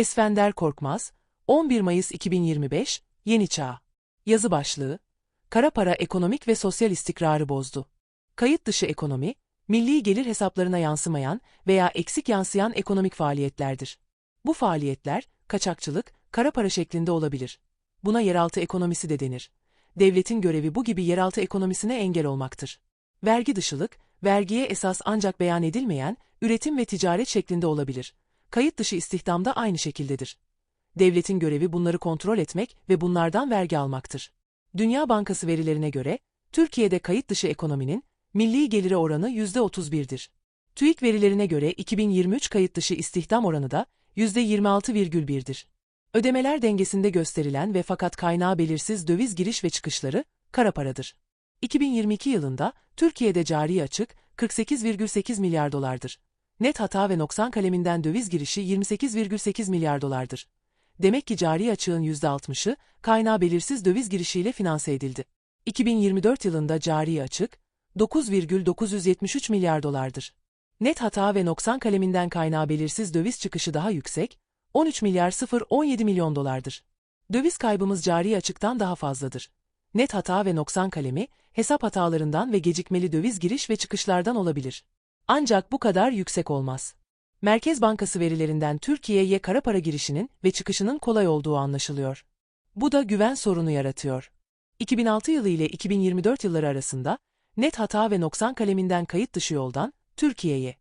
Esfender Korkmaz, 11 Mayıs 2025, Yeni Çağ. Yazı başlığı, Kara para ekonomik ve sosyal istikrarı bozdu. Kayıt dışı ekonomi, milli gelir hesaplarına yansımayan veya eksik yansıyan ekonomik faaliyetlerdir. Bu faaliyetler, kaçakçılık, kara para şeklinde olabilir. Buna yeraltı ekonomisi de denir. Devletin görevi bu gibi yeraltı ekonomisine engel olmaktır. Vergi dışılık, vergiye esas ancak beyan edilmeyen, üretim ve ticaret şeklinde olabilir. Kayıt dışı istihdam da aynı şekildedir. Devletin görevi bunları kontrol etmek ve bunlardan vergi almaktır. Dünya Bankası verilerine göre, Türkiye'de kayıt dışı ekonominin, milli geliri oranı %31'dir. TÜİK verilerine göre 2023 kayıt dışı istihdam oranı da %26,1'dir. Ödemeler dengesinde gösterilen ve fakat kaynağı belirsiz döviz giriş ve çıkışları, kara paradır. 2022 yılında Türkiye'de cari açık 48,8 milyar dolardır. Net hata ve noksan kaleminden döviz girişi 28,8 milyar dolardır. Demek ki cari açığın %60'ı kaynağı belirsiz döviz girişiyle finanse edildi. 2024 yılında cari açık 9,973 milyar dolardır. Net hata ve noksan kaleminden kaynağı belirsiz döviz çıkışı daha yüksek, 13 milyar 017 milyon dolardır. Döviz kaybımız cari açıktan daha fazladır. Net hata ve noksan kalemi, hesap hatalarından ve gecikmeli döviz giriş ve çıkışlardan olabilir. Ancak bu kadar yüksek olmaz. Merkez Bankası verilerinden Türkiye'ye kara para girişinin ve çıkışının kolay olduğu anlaşılıyor. Bu da güven sorunu yaratıyor. 2006 yılı ile 2024 yılları arasında net hata ve noksan kaleminden kayıt dışı yoldan Türkiye'ye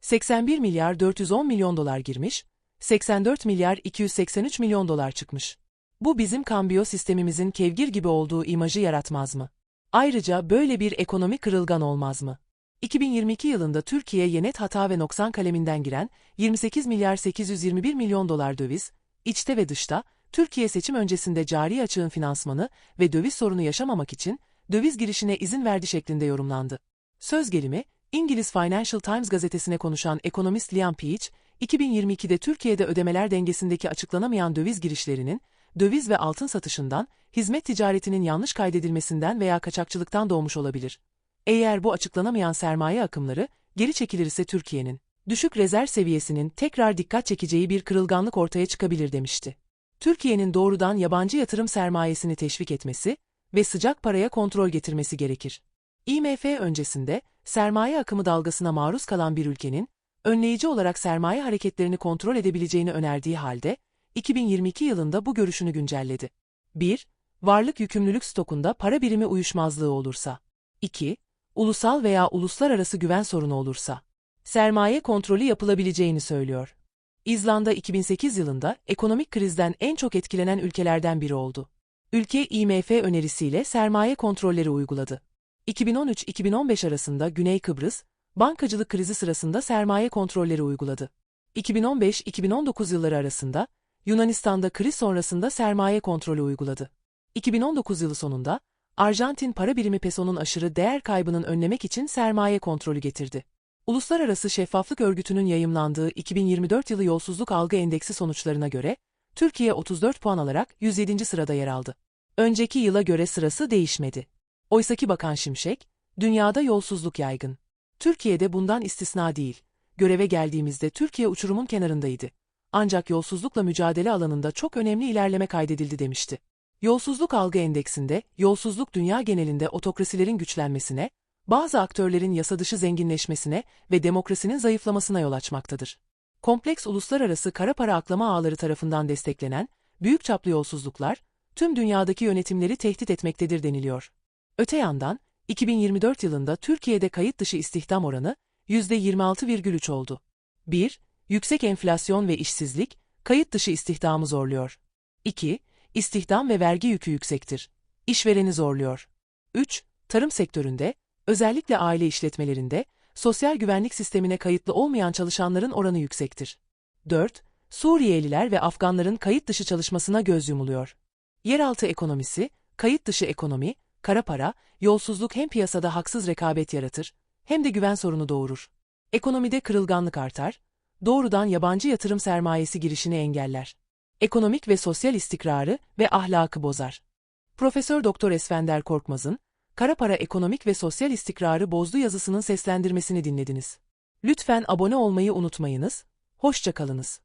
81 milyar 410 milyon dolar girmiş, 84 milyar 283 milyon dolar çıkmış. Bu bizim kambiyo sistemimizin kevgir gibi olduğu imajı yaratmaz mı? Ayrıca böyle bir ekonomi kırılgan olmaz mı? 2022 yılında Türkiye'ye net hata ve noksan kaleminden giren 28 milyar 821 milyon dolar döviz, içte ve dışta, Türkiye seçim öncesinde cari açığın finansmanı ve döviz sorunu yaşamamak için döviz girişine izin verdi şeklinde yorumlandı. Söz gelimi, İngiliz Financial Times gazetesine konuşan ekonomist Liam Peach, 2022'de Türkiye'de ödemeler dengesindeki açıklanamayan döviz girişlerinin, döviz ve altın satışından, hizmet ticaretinin yanlış kaydedilmesinden veya kaçakçılıktan doğmuş olabilir. Eğer bu açıklanamayan sermaye akımları geri çekilirse Türkiye'nin düşük rezerv seviyesinin tekrar dikkat çekeceği bir kırılganlık ortaya çıkabilir demişti. Türkiye'nin doğrudan yabancı yatırım sermayesini teşvik etmesi ve sıcak paraya kontrol getirmesi gerekir. IMF öncesinde sermaye akımı dalgasına maruz kalan bir ülkenin önleyici olarak sermaye hareketlerini kontrol edebileceğini önerdiği halde 2022 yılında bu görüşünü güncelledi. 1. Varlık yükümlülük stokunda para birimi uyuşmazlığı olursa. 2 ulusal veya uluslararası güven sorunu olursa, sermaye kontrolü yapılabileceğini söylüyor. İzlanda 2008 yılında ekonomik krizden en çok etkilenen ülkelerden biri oldu. Ülke IMF önerisiyle sermaye kontrolleri uyguladı. 2013-2015 arasında Güney Kıbrıs, bankacılık krizi sırasında sermaye kontrolleri uyguladı. 2015-2019 yılları arasında Yunanistan'da kriz sonrasında sermaye kontrolü uyguladı. 2019 yılı sonunda Arjantin para birimi peso'nun aşırı değer kaybının önlemek için sermaye kontrolü getirdi. Uluslararası Şeffaflık Örgütü'nün yayımlandığı 2024 yılı yolsuzluk algı endeksi sonuçlarına göre, Türkiye 34 puan alarak 107. sırada yer aldı. Önceki yıla göre sırası değişmedi. Oysaki Bakan Şimşek, dünyada yolsuzluk yaygın. Türkiye'de bundan istisna değil. Göreve geldiğimizde Türkiye uçurumun kenarındaydı. Ancak yolsuzlukla mücadele alanında çok önemli ilerleme kaydedildi demişti. Yolsuzluk algı endeksinde, yolsuzluk dünya genelinde otokrasilerin güçlenmesine, bazı aktörlerin yasadışı zenginleşmesine ve demokrasinin zayıflamasına yol açmaktadır. Kompleks uluslararası kara para aklama ağları tarafından desteklenen, büyük çaplı yolsuzluklar, tüm dünyadaki yönetimleri tehdit etmektedir deniliyor. Öte yandan, 2024 yılında Türkiye'de kayıt dışı istihdam oranı %26,3 oldu. 1. Yüksek enflasyon ve işsizlik, kayıt dışı istihdamı zorluyor. 2 istihdam ve vergi yükü yüksektir. İşvereni zorluyor. 3. Tarım sektöründe, özellikle aile işletmelerinde, sosyal güvenlik sistemine kayıtlı olmayan çalışanların oranı yüksektir. 4. Suriyeliler ve Afganların kayıt dışı çalışmasına göz yumuluyor. Yeraltı ekonomisi, kayıt dışı ekonomi, kara para, yolsuzluk hem piyasada haksız rekabet yaratır, hem de güven sorunu doğurur. Ekonomide kırılganlık artar, doğrudan yabancı yatırım sermayesi girişini engeller ekonomik ve sosyal istikrarı ve ahlakı bozar. Profesör Doktor Esfender Korkmaz'ın Kara Para Ekonomik ve Sosyal İstikrarı Bozdu yazısının seslendirmesini dinlediniz. Lütfen abone olmayı unutmayınız. Hoşçakalınız.